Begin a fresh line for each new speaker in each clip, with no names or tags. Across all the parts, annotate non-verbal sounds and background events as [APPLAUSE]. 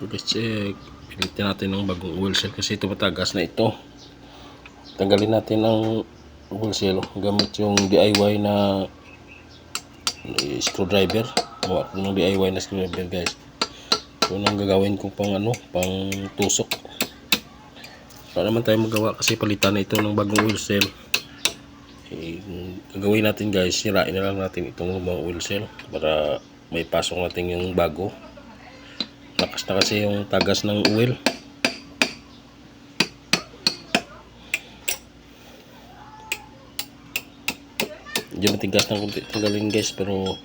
Guys, check. Pilitin natin ng bagong oil seal kasi ito matagas na ito. Tanggalin natin ang oil seal gamit yung DIY na eh, screwdriver. Gawa ko ng DIY na screwdriver guys. Ito nang gagawin ko pang ano, pang tusok. Wala naman tayo magawa kasi palitan na ito ng bagong oil seal. Eh, gagawin natin guys, sirain na lang natin itong lumang oil seal para may pasok natin yung bago. Lakas na kasi yung tagas ng oil. Medyo matigas ng kunti tanggalin guys pero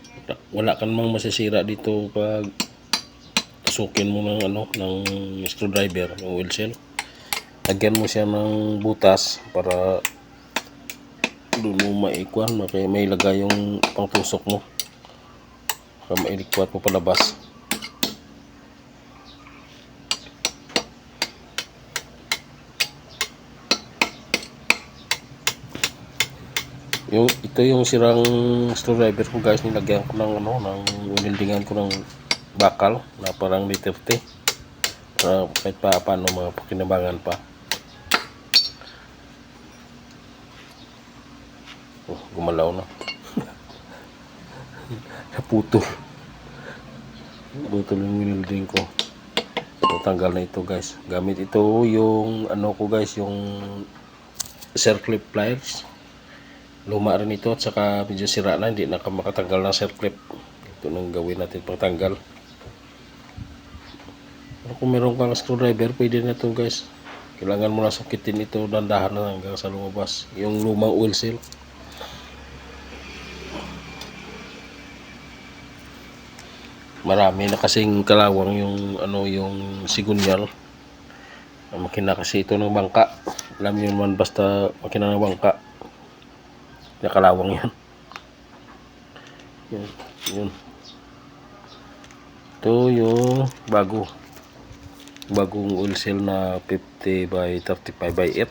wala ka namang masisira dito pag tusukin mo ng ano ng screwdriver ng oil seal. Lagyan mo siya ng butas para doon mo maikuan may, may lagay yung pangtusok mo para mailikwat mo palabas. Yung ito yung sirang screwdriver ko guys, nilagyan ko ng ano, ng winildingan ko ng bakal na parang literte. Para kahit pa paano mga pakinabangan pa. Oh, gumalaw na. [LAUGHS] Naputol. Naputol yung winilding ko. Tanggal na ito guys. Gamit ito yung ano ko guys, yung circlip pliers luma rin ito at saka medyo sira na hindi na ka makatanggal ng circlip ito nang gawin natin pagtanggal pero kung meron kang screwdriver pwede na ito guys. Kailangan mo na sukitin ito dandahan na hanggang sa lumabas. Yung lumang oil seal. Marami na kasing kalawang yung ano yung sigunyal. Makina kasi ito ng bangka. Alam nyo naman basta makina ng bangka nakalawang yan. Yun yun. Ito yung bago. Bagong oil na 50 by 35 by 8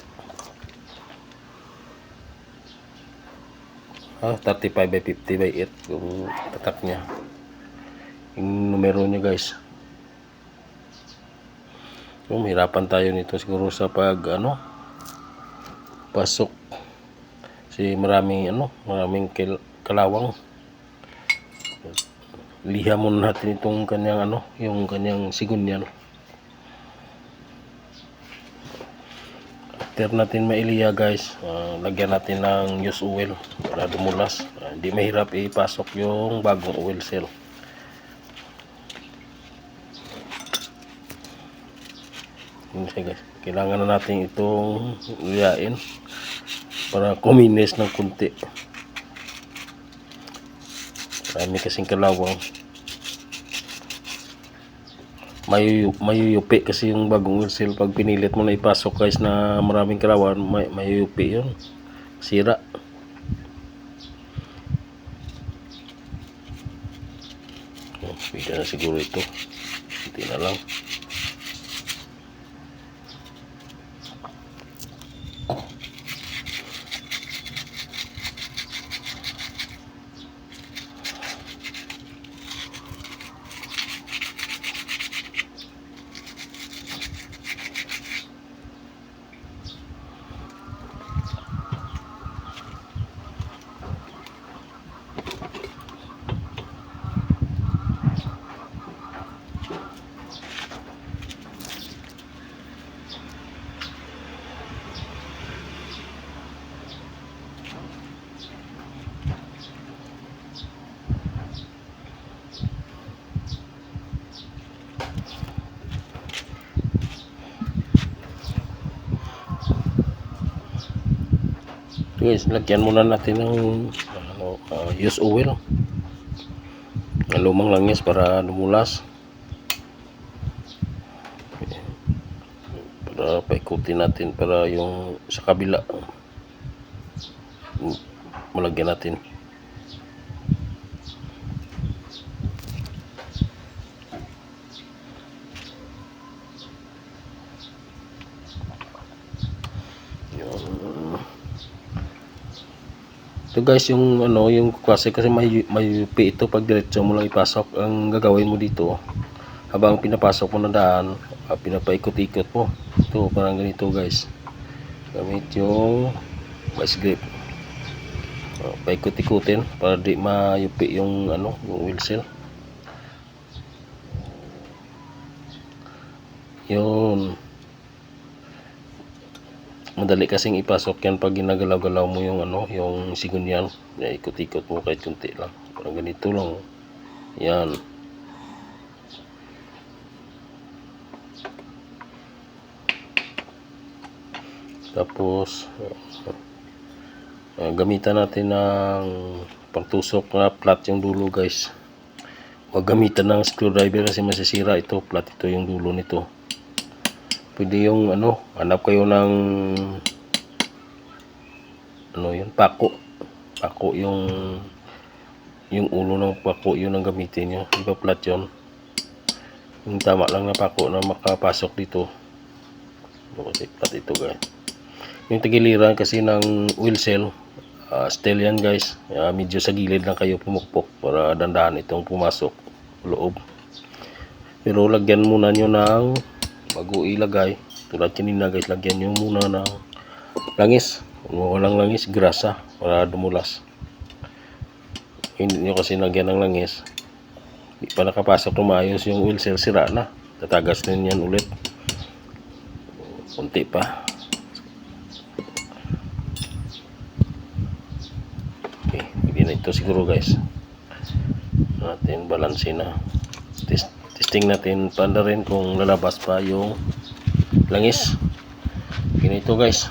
ah 35 by 50 by 8 yung tatak niya. Yung numero niya guys. So, mahirapan tayo nito siguro sa pag ano pasok kasi maraming ano maraming kalawang. Liha muna natin itong kanyang ano yung kanyang sigunyan after natin mailiya guys ah, lagyan natin ng use oil para dumulas. Ah, hindi mahirap ipasok yung bagong oil seal. Yun guys. Kailangan na natin itong liyain para kuminis ng kunti. Marami kasing kalawang. Mayuyu, mayuyupi kasi yung bagong seal pag pinilit mo na ipasok guys na maraming kalawang may, mayuyupi yun. Sira. Oh, pwede na siguro ito. Hindi na lang Guys, lagyan muna natin ng ano, uh, use oil. Ang lumang langis para lumulas. Para paikutin natin para yung sa kabila malagyan natin. Yun. Ito guys, yung ano, yung klase kasi may may UP ito pag diretso mo lang ipasok. Ang gagawin mo dito, habang pinapasok mo na daan, ah, pinapaikot-ikot mo. Ito, parang ganito guys. Gamit yung vice grip. Ah, paikot-ikutin para di mayupi yung ano, yung wheel seal. Yun. Madali kasing ipasok yan pag ginagalaw-galaw mo yung ano, yung sigunyan. Ya, ikot-ikot mo kahit kunti lang. Parang ganito lang. Yan. Tapos, uh, gamitan natin ng pangtusok na flat yung dulo guys. Huwag gamitan ng screwdriver kasi masisira ito. Flat ito yung dulo nito. Pwede yung ano, hanap kayo ng ano yun, pako. Pako yung yung ulo ng pako yun ang gamitin nyo. Di ba flat yun? Yung tama lang na pako na makapasok dito. Kasi flat ito guys. Yung tagiliran kasi ng wheel cell, uh, steel yan guys. Uh, medyo sa gilid lang kayo pumukpok para dandahan itong pumasok loob. Pero lagyan muna nyo ng bago ilagay. Tulad kanina guys, lagyan nyo muna ng langis. Kung walang langis, grasa para dumulas. Hindi nyo kasi lagyan ng langis. Hindi pa nakapasok na maayos yung wheel cell, sira na. Tatagas din yan ulit. Kunti pa. Okay, hindi na ito siguro guys. Natin balanse na. Test, testing natin pa na rin kung lalabas pa yung langis. Ganito guys.